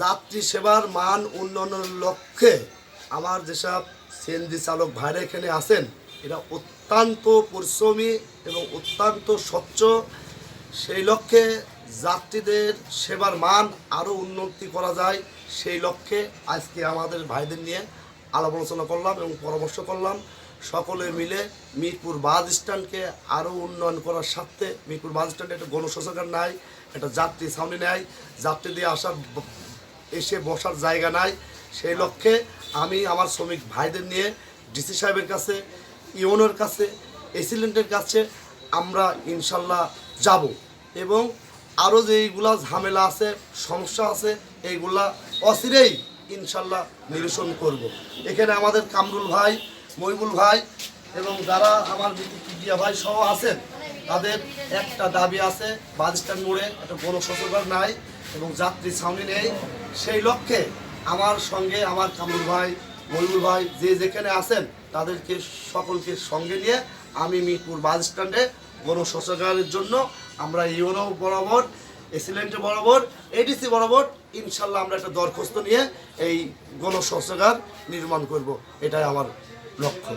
যাত্রী সেবার মান উন্নয়নের লক্ষ্যে আমার যেসব সিএনজি চালক ভাইরা এখানে আছেন, এরা অত্যন্ত পরিশ্রমী এবং অত্যন্ত স্বচ্ছ। সেই লক্ষ্যে যাত্রীদের সেবার মান আরও উন্নতি করা যায়। সেই লক্ষ্যে আজকে আমাদের ভাইদের নিয়ে আলাপ আলোচনা করলাম এবং পরামর্শ করলাম। সকলে মিলে মিরপুর বাস স্ট্যান্ডকে আরও উন্নয়ন করার স্বার্থে মিরপুর বাস স্ট্যান্ডে একটা গণশৌচাগার নাই, একটা যাত্রী ছাউনি নেয় যাত্রী দিয়ে আসার এসে বসার জায়গা নাই। সেই লক্ষ্যে আমি আমার শ্রমিক ভাইদের নিয়ে, ডিসি সাহেবের কাছে ইউনোর কাছে, এসিলেন্টের কাছে আমরা ইনশাল্লাহ যাব। এবং আরও যে এইগুলা ঝামেলা আছে, সমস্যা আছে, এইগুলা অচিরেই ইনশাল্লাহ নিরসন করব। এখানে আমাদের কামরুল ভাই মহিবুল ভাই এবং যারা আমার মিটিয়া ভাই সহ আছেন, তাদের একটা দাবি আছে স্ট্যান্ড মোড়ে একটা শৌচাগার নাই এবং যাত্রী ছাউনি নেই। সেই লক্ষ্যে আমার সঙ্গে আমার কামরুল ভাই, মহিবুল ভাই যে যেখানে আছেন, তাদেরকে সকলকে সঙ্গে নিয়ে আমি মিরপুর বাস স্ট্যান্ডে গণ শৌচাগারের জন্য আমরা ইউনো বরাবর, এসিলেন্টে বরাবর এডিসি বরাবর ইনশাল্লাহ আমরা একটা দরখাস্ত নিয়ে এই গণ শৌচাগার নির্মাণ করব। এটাই আমার লক্ষ্য।